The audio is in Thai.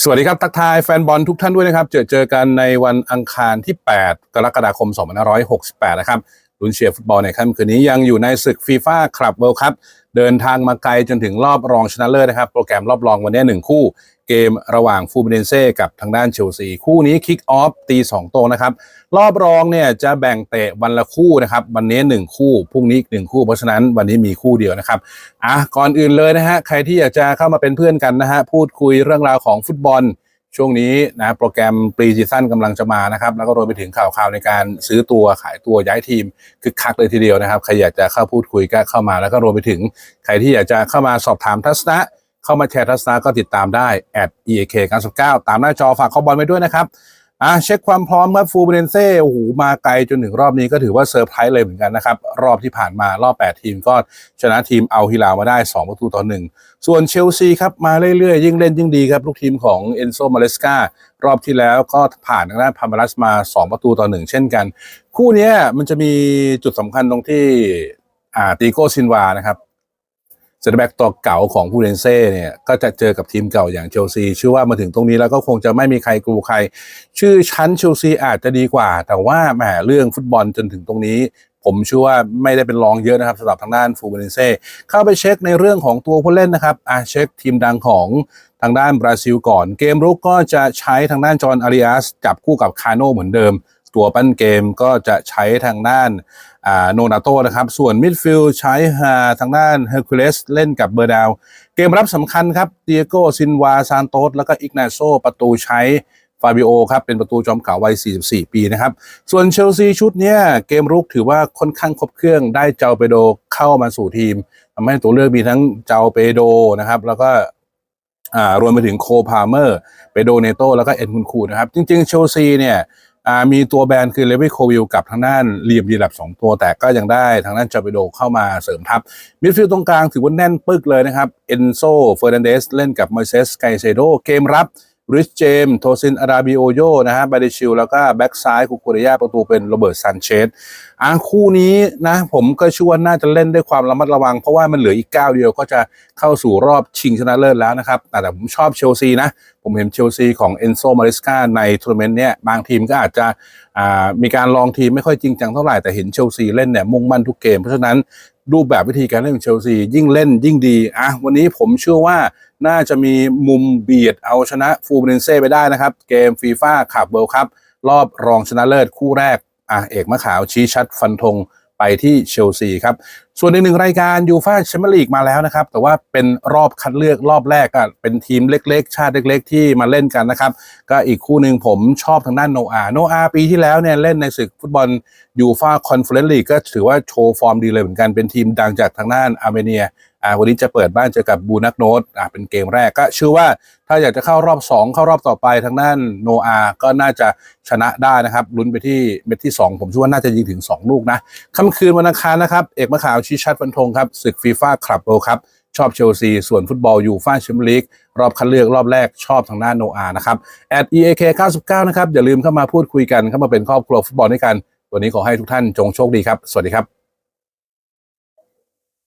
สวัสดีครับ ทักทายแฟนบอลทุกท่านด้วยนะครับ เจอเจอกันในวันอังคารที่ 8 กรกฎาคม 2568 นะครับ ลุ้นเชียร์ฟุตบอลในค่ำคืนนี้ยังอยู่ในศึกฟีฟ่าคลับเวิลด์คัพเดินทางมาไกลจนถึงรอบรองชนะเลิศนะครับ โปรแกรมรอบรองวันนี้หนึ่งคู่ เกมระหว่างฟูมิเนเซ่กับทางด้านเชลซี คู่นี้คิกออฟตี2โตนะครับ รอบรองเนี่ยจะแบ่งเตะวันละคู่นะครับ วันนี้1คู่พรุ่งนี้อีกหนึ่งคู่ เพราะฉะนั้นวันนี้มีคู่เดียวนะครับอะก่อนอื่นเลยนะฮะใครที่อยากจะเข้ามาเป็นเพื่อนกันนะฮะพูดคุยเรื่องราวของฟุตบอล ช่วงนี้นะโปรแกรมปรีซีซั่นกำลังจะมานะครับ แล้วก็รวมไปถึงข่าวข่าวในการซื้อตัวขายตัวย้ายทีมคือคักเลยทีเดียวนะครับ ใครอยากจะเข้าพูดคุยก็เข้ามา แล้วก็รวมไปถึงใครที่อยากจะเข้ามาสอบถามทัศนะ เข้ามาแชร์ทัศนะก็ติดตามได้ at eak 99ตามหน้าจอฝากข้อบอลไว้ด้วยนะครับ อะเช็คความพร้อมครับฟูเบเนเซ่โอ้โหมาไกลจนถึงรอบนี้ก็ถือว่าเซอร์ไพรส์เลยเหมือนกันนะครับ รอบที่ผ่านมารอบ 8 ทีมก็ชนะทีมเอาฮิลามาได้ 2 ประตูต่อหนึ่งส่วนเชลซีครับ มาเรื่อยๆ ยิ่งเล่นยิ่งดีครับ ลูกทีมของเอนโซมาเลสการอบที่แล้วก็ผ่านทางด้านพามารัสมา 2 ประตูต่อหนึ่งเช่นกัน คู่นี้มันจะมีจุดสำคัญตรงที่อ่าตีโกซินวานะครับ เซนเตอร์แบ็กตัวเก่าของฟูเรนเซ่เนี่ยก็จะเจอกับทีมเก่าอย่างเชลซีเชื่อว่ามาถึงตรงนี้แล้วก็คงจะไม่มีใครกลัวใคร ชื่อชั้นเชลซีอาจจะดีกว่า แต่ว่าแหมเรื่องฟุตบอลจนถึงตรงนี้ ผมเชื่อว่าไม่ได้เป็นรองเยอะนะครับสำหรับทางด้านฟูเรนเซ่เข้าไปเช็คในเรื่องของตัวผู้เล่นนะครับอะเช็คทีมดังของทางด้านบราซิลก่อน เกมรุกก็จะใช้ทางด้านจอห์นอาริอัสจับคู่กับคาโนเหมือนเดิม ตัวปั้นเกมก็จะใช้ทางด้านโนนาโตนะครับ ส่วนมิดฟิลด์ใช้ฮาทางด้านเฮอร์คิวเลสเล่นกับเบอร์ดาว เกมรับสำคัญครับเตียโกซินวาซานโตสแล้วก็อิกนาโซประตูใช้ฟาบิโอครับเป็นประตูจอมเก่าวัย 44 ปีนะครับ ส่วนเชลซีชุดนี้เกมรุกถือว่าค่อนข้างครบเครื่องได้เจ้าเปโดเข้ามาสู่ทีมทำให้ตัวเลือกมีทั้งเจ้าเปโดนะครับ แล้วก็รวมไปถึงโคพาเมอร์เปโดเนโตแล้วก็เอ็นคุนคูนะครับ จริงๆเชลซีเนี่ย มีตัวแบรนด์คือเลวิโควิลกับทางด้านเรียมดีลับ 2 ตัว แต่ก็ยังได้ทางด้านจาเปโดเข้ามาเสริมทัพมิดฟิลด์ตรงกลางถือว่าแน่นปึกเลยนะครับเอนโซเฟอร์นันเดสเล่นกับมอยเซสไกเซโดเกมรับ ริชเจมโทซินอาราบิโอโยนะฮะบาเดชิลแล้วก็แบ็กซ้ายคุคุรียาประตูเป็นโรเบิร์ตซันเชสอะคู่นี้นะผมก็เชื่อว่าน่าจะเล่นด้วยความระมัดระวัง เพราะว่ามันเหลืออีกก้าวเดียวก็จะเข้าสู่รอบชิงชนะเลิศแล้วนะครับ แต่ผมชอบเชลซีนะ ผมเห็นเชลซีของเอนโซมาริสกาในทัวร์นาเมนต์เนี้ยบางทีมก็อาจจะมีการลองทีมไม่ค่อยจริงจังเท่าไหร่แต่เห็นเชลซีเล่นเนี่ยมุ่งมั่นทุกเกมเพราะฉะนั้นรูปแบบวิธีการเล่นของเชลซียิ่งเล่นยิ่งดีอะวันนี้ผมเชื่อว่า น่าจะมีมุมเบียดเอาชนะฟูเบนเซ่ไปได้นะครับ เกมฟีฟ่าขับเวิลด์คัพรอบรองชนะเลิศคู่แรกอะเอกมะขาวชี้ชัดฟันธงไปที่เชลซีครับ ส่วนอีกหนึ่งรายการยูฟาแชมเปี้ยนลีกมาแล้วนะครับ แต่ว่าเป็นรอบคัดเลือกรอบแรกก็เป็นทีมเล็ก ๆ ชาติเล็ก ๆ ที่มาเล่นกันนะครับ ก็อีกคู่หนึ่งผมชอบทางด้านโนอาโนอาปีที่แล้วเนี่ยเล่นในศึกฟุตบอลยูฟาคอนเฟอเรนซ์ลีกก็ถือว่าโชว์ฟอร์มดีเลยเหมือนกันเป็นทีมดังจากทางด้านอาร์เมเนีย อ่าวันนี้จะเปิดบ้านเจอกับบูนักโนตอ่าเป็นเกมแรกก็เชื่อว่าถ้าอยากจะเข้ารอบ 2 เข้ารอบต่อไปทางด้านโนอาก็น่าจะชนะได้นะครับลุ้นไปที่เม็ดที่ 2 ผมเชื่อว่าน่าจะยิงถึง 2 ลูกนะค่ำคืนวันอังคารนะครับ เอกมะขาวชี้ชัดฟันธงครับศึกฟีฟ่าคลับเวิลด์ครับชอบเชลซี ส่วนฟุตบอลยูฟ่าแชมเปี้ยนลีกรอบคัดเลือกรอบแรกชอบทางด้านโนอานะครับ at eak 99นะครับอย่าลืมเข้ามาพูดคุยกันเข้ามาเป็นครอบครัวฟุตบอลด้วยกัน วันนี้ขอให้ทุกท่านจงโชคดีครับ สวัสดีครับ